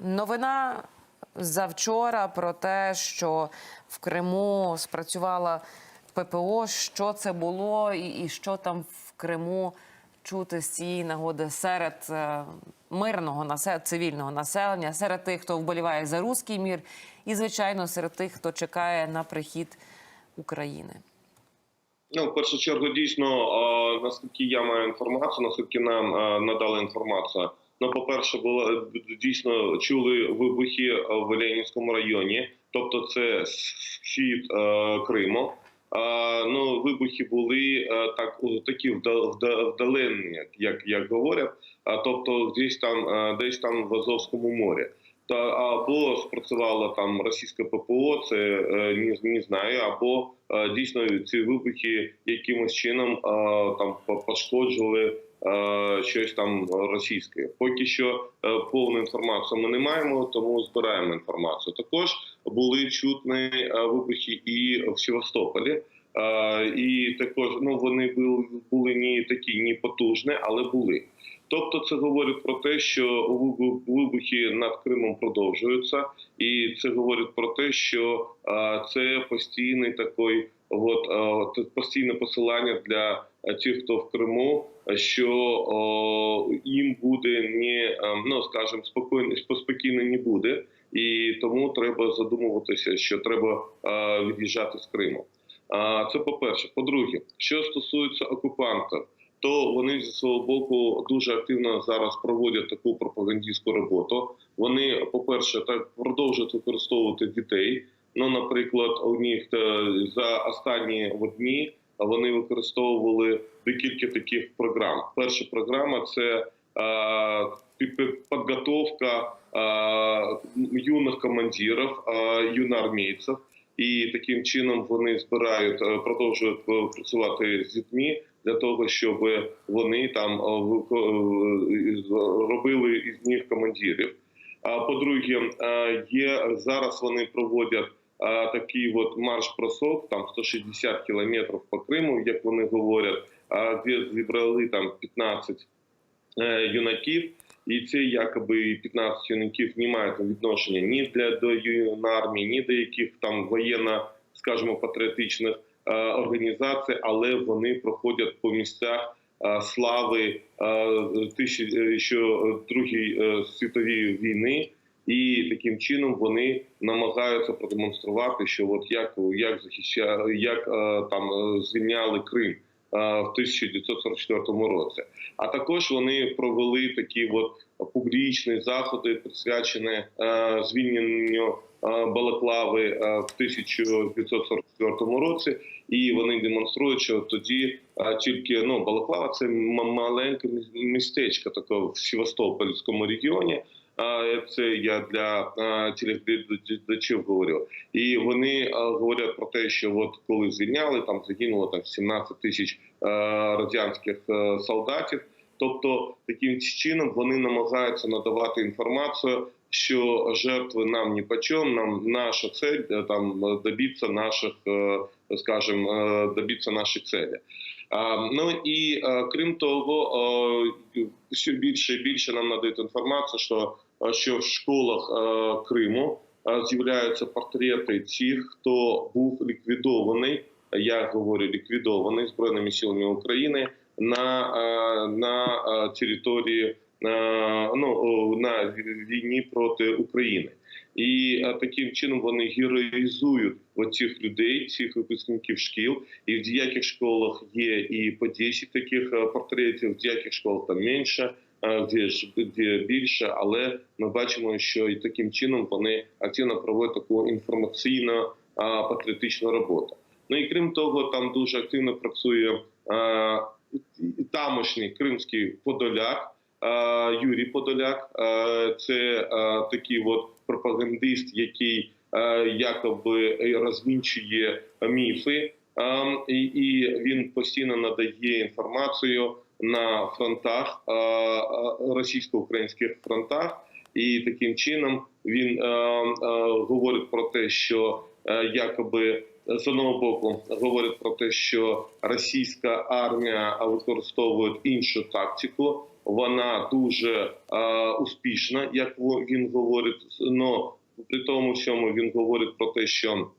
Новина завчора про те, що в Криму спрацювала ППО. Що це було, і, і що там в Криму чути з цієї нагоди серед е, мирного насе- цивільного населення, серед тих, хто вболіває за руський мір, і звичайно серед тих, хто чекає на прихід України. Ну, в першу чергу, дійсно, наскільки я маю інформацію, наскільки нам е, надали інформацію. Ну, по-перше, було е, дійсно чули вибухи е, в Ленінському районі, тобто це схід е, Криму. Е, ну, вибухи були е, так такі вда- вда- вдалені, як, як, говорять, а тобто десь там, е, десь там в Азовському морі. Та або спрацювало там російське ППО, це е, не, не знаю, або дійсно ці вибухи якимось чином там пошкоджували щось там російське. Поки що е, повну інформацію ми не маємо, тому збираємо інформацію. Також були чутні е, вибухи і в Севастополі. Е, І також ну вони були, були не такі, не потужні, але були. Тобто, це говорить про те, що вибухи над Кримом продовжуються, і це говорить про те, що е, це постійний такий, от е, постійне посилання для тих, хто в Криму, що о, їм буде не е, ну скажімо, спокійно спокійно не буде, і тому треба задумуватися, що треба е, від'їжджати з Криму. А це по перше. По-друге, що стосується окупантів, то вони зі свого боку дуже активно зараз проводять таку пропагандистську роботу. Вони, по-перше, так продовжують використовувати дітей. Ну, наприклад, у них е, за останні дні вони використовували декілька таких програм. Перша програма це пі- пі- підготовка юних командирів, юноармійців. І таким чином вони збирають, е, продовжують е, працювати з дітьми для того, щоб вони там е, робили із них командирів. А по-друге, є зараз вони проводять такий от марш-бросок, там 160 кілометрів по Криму, як вони говорять, де зібрали там 15 е, юнаків. І це якоби 15 юнаків не мають відношення ні для до юнармії, ні до яких там воєнно, скажімо, патріотичних е, організацій, але вони проходять по місцях е, слави е, тисячі е, що Другої е, світової війни, і таким чином вони намагаються продемонструвати, що от як як захищали, як е, там е, звільняли Крим. е, В 1944 році, а також вони провели такі от публічні заходи, присвячені звільненню Балаклави в 1944 році, і вони демонструють, що тоді тільки ну Балаклава це маленьке містечко таке в Севастопольському регіоні. Це я для телеглядачів говорю. І вони говорять про те, що от коли звільняли, там загинуло там 17 тисяч радянських е, солдатів. Тобто таким чином вони намагаються надавати інформацію, що жертви нам ні почем, нам наша цель е, там добитися наших, е, скажімо, добитися нашої цілі. Ну і крім того, все більше і більше нам надають інформацію, що, що в школах Криму з'являються портрети тих, хто був ліквідований. Я говорю ліквідований збройними силами України на, на території е, ну, на війні проти України. І таким чином вони героїзують оцих людей, цих випускників шкіл. І в деяких школах є і по 10 таких портретів, в деяких школах там менше, більше. Але ми бачимо, що і таким чином вони активно проводять таку інформаційно е, патріотичну роботу. Ну і крім того, там дуже активно працює е, тамошній кримський подоляк. е, Юрій Подоляк, Е, це е, такий от пропагандист, який е, якоби розвінчує міфи, Е, і, і він постійно надає інформацію на фронтах російсько-українських фронтах, і таким чином він е, е, говорить про те, що е, якоби з одного боку говорить про те, що російська армія використовує іншу тактику. вона дуже е, успішна, як він говорить. Но при тому всьому він говорить про те, що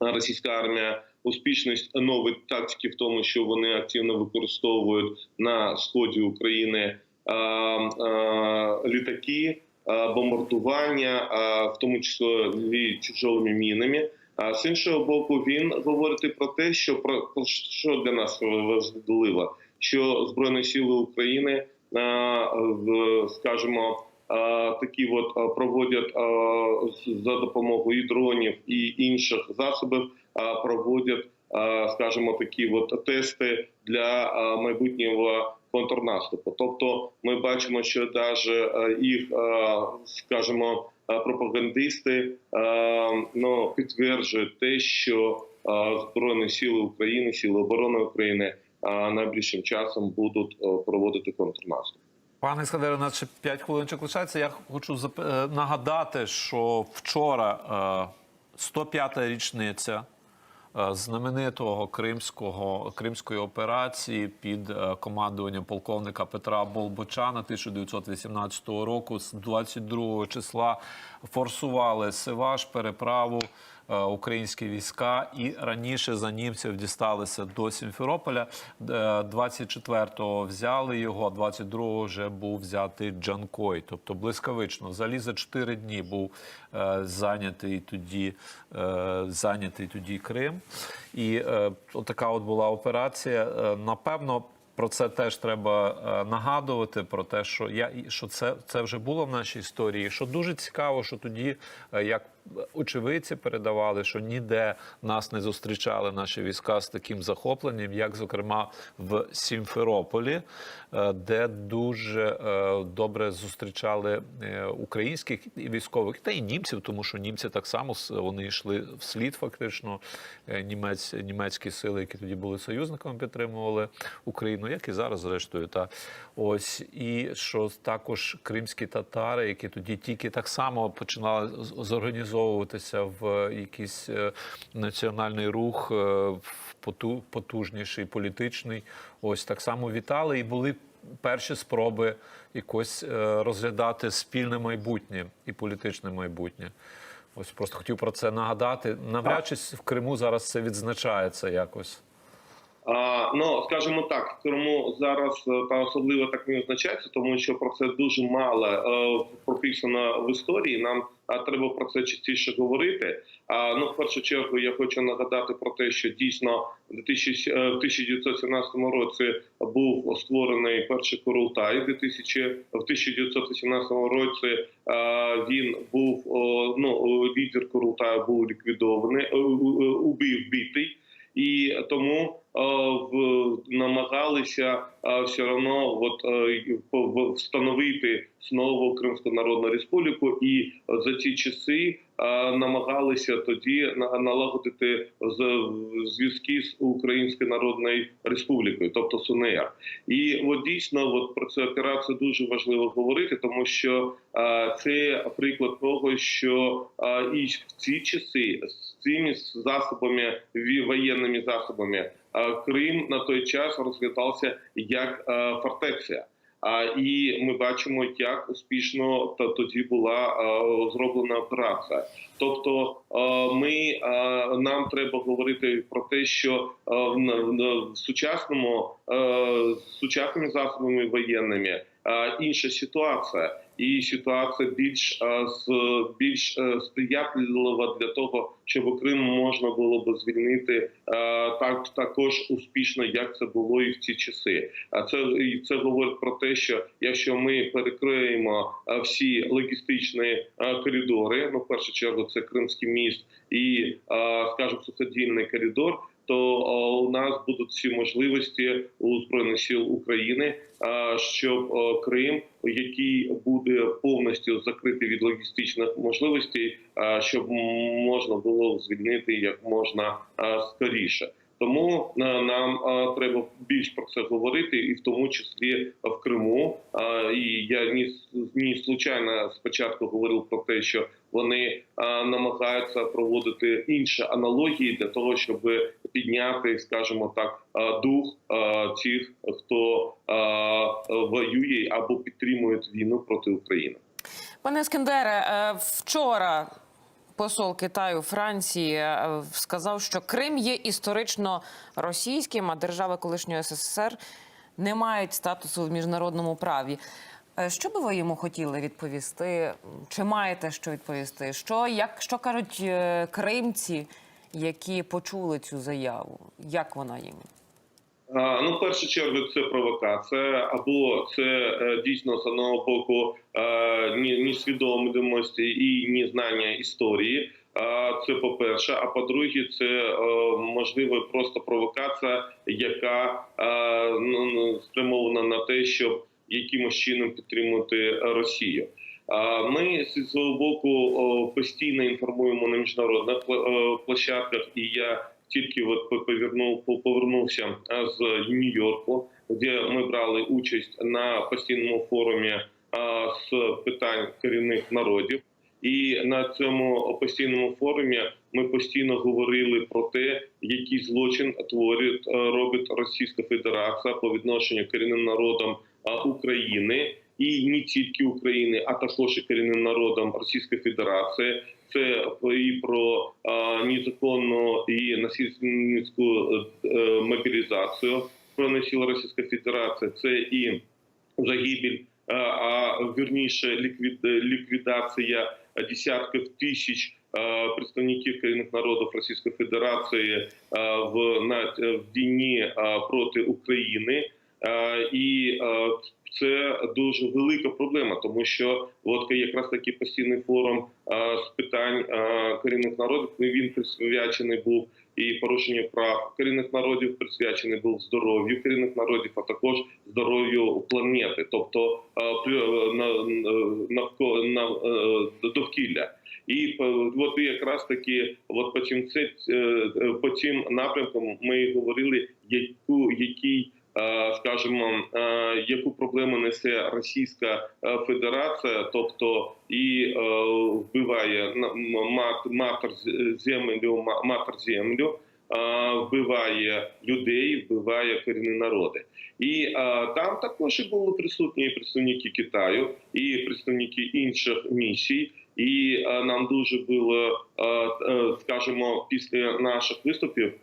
російська армія успішність нової тактики в тому, що вони активно використовують на сході України е, е, літаки, е, бомбардування, е, в тому числі чужими мінами. А з іншого боку, він говорить про те, що про що для нас важливо, що збройні сили України, в- скажімо, такі от проводять за допомогою дронів і інших засобів, проводять, скажімо, такі от тести для майбутнього контрнаступу. Тобто, ми бачимо, що навіть їх, скажімо, пропагандисти ну, підтверджують те, що збройні сили України, сили оборони України найближчим часом будуть проводити контрнаступ. Пане Схадере, ще 5 хвилиночок лишається. Я хочу зап- е, нагадати, що вчора е, 105-та річниця е, знаменитого кримського кримської операції під е, командуванням полковника Петра Болбочана 1918 року з 22 числа форсували Сиваш, переправу е, українські війська і раніше за німців дісталися до Сімферополя. Е, 24-го взяли його, 22-го вже був взятий Джанкой. Тобто блискавично. Взагалі за 4 дні був е, зайнятий тоді, е, зайнятий тоді Крим. І е, отака от була операція. Е, напевно, про це теж треба е, нагадувати. Про те, що я що це, це вже було в нашій історії. Що дуже цікаво, що тоді, е, як очевидці передавали, що ніде нас не зустрічали наші війська з таким захопленням, як зокрема в Сімферополі, е, де дуже е, добре зустрічали е, українських військових та і німців, тому що німці так само вони йшли вслід, фактично німець, німецькі сили, які тоді були союзниками, підтримували Україну, як і зараз, зрештою. Та ось і що також кримські татари, які тоді тільки так само починали з- зорганізовуватися в якийсь е, національний рух, е, потужніший політичний. Ось так само вітали і були. Перші спроби якось е, розглядати спільне майбутнє і політичне майбутнє. Ось просто хотів про це нагадати. Навряд чи в Криму зараз це відзначається якось. Ну, скажімо так, в Криму зараз е, та особливо так не означається, тому що про це дуже мало е, прописано в історії. Нам е, треба про це частіше говорити. А ну, в першу чергу, я хочу нагадати про те, що дійсно в 2000, е, в 1917 році був створений перший Курултай. В 2000, в 1918 році він був ну лідер Курултаю був ліквідований, убив битий. І тому е, в, намагалися е, все одно от, е, встановити знову Кримську Народну Республіку, і за ці часи намагалися тоді на- налагодити зв'язки з Українською Народною Республікою, тобто з УНР. І от дійсно, от про цю операцію дуже важливо говорити, тому що це приклад того, що і в ці часи з цими засобами воєнними засобами Крим на той час розглядався як фортеця. А і ми бачимо, як успішно та тоді була зроблена операція. Тобто, ми нам треба говорити про те, що в, сучасному сучасними засобами воєнними інша ситуація, і ситуація більш е, з більш е, сприятлива для того, щоб Крим можна було б звільнити е, так також успішно, як це було і в ці часи. А це і це говорить про те, що якщо ми перекриємо всі логістичні коридори, ну в першу чергу це Кримський міст і, скажімо, суходільний коридор. То у нас будуть всі можливості у збройних сил України, щоб Крим, який буде повністю закритий від логістичних можливостей, щоб можна було звільнити як можна скоріше. Тому е, нам е, треба більш про це говорити, і в тому числі в Криму. Е, І я ні, ні случайно спочатку говорив про те, що вони е, намагаються проводити інші аналогії для того, щоб підняти, скажімо так, е, дух е, тих, хто е, воює або підтримує війну проти України. Пане Ескендере, е, вчора посол Китаю Франції е, сказав, що Крим є історично російським, а держави колишнього СССР не мають статусу в міжнародному праві. Е, Що би ви йому хотіли відповісти? Чи маєте що відповісти? Що як що кажуть е, кримці, які почули цю заяву? Як вона їм? Ну, в першу чергу, це провокація, або це е, дійсно з одного боку е, ні, ні свідомості і ні знання історії. Це по-перше. А по-друге, це е, можливо просто провокація, яка ну, ну, спрямована на те, щоб якимось чином підтримувати Росію. Ми зі свого боку постійно інформуємо на міжнародних площадках, і я тільки от по- повернув по- повернувся з Нью-Йорку, де ми брали участь на постійному форумі з питань корінних народів. І на цьому постійному форумі ми постійно говорили про те, який злочин творить е, робить Російська Федерація по відношенню корінним народам України, і не тільки України, а також і корінним народам Російської Федерації. Це і про незаконну і насильницьку е, мобілізацію проносила Російська Федерація. Це і загибель, а, вірніше ліквід, ліквідація десятків тисяч представників корінних народів Російської Федерації в на в війні проти України. І це дуже велика проблема, тому що от якраз таки постійний форум а, з питань а, корінних народів він присвячений був і порушенню прав корінних народів, присвячений був здоров'ю корінних народів, а також здоров'ю планети, тобто а, плю- на, навколо на, е, довкілля. І е, от якраз таки, от по цим це е, по цим напрямкам ми говорили, яку який е, скажімо, е, яку проблему несе Російська е, Федерація, тобто і е, вбиває матер землю, матер землю. е, Вбиває людей, вбиває корінні народи, і е, там також і були присутні і представники Китаю, і представники інших місій. І е, нам дуже було, е, е, скажімо, після наших виступів е,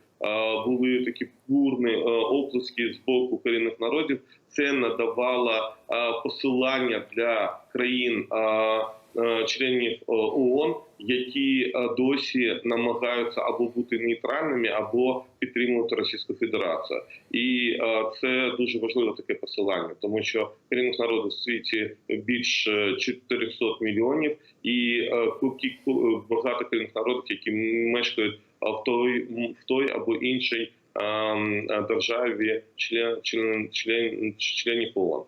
були такі бурні оплески з боку корінних народів. Це надавало посилання для країн членів е, ООН, які е, досі намагаються або бути нейтральними, або підтримувати Російську Федерацію. І е, це дуже важливе таке посилання, тому що корінних народів в світі більше 400 мільйонів, і е, багато корінних народів, які мешкають в той в той або іншій ем, е, державі, член член член членів ООН.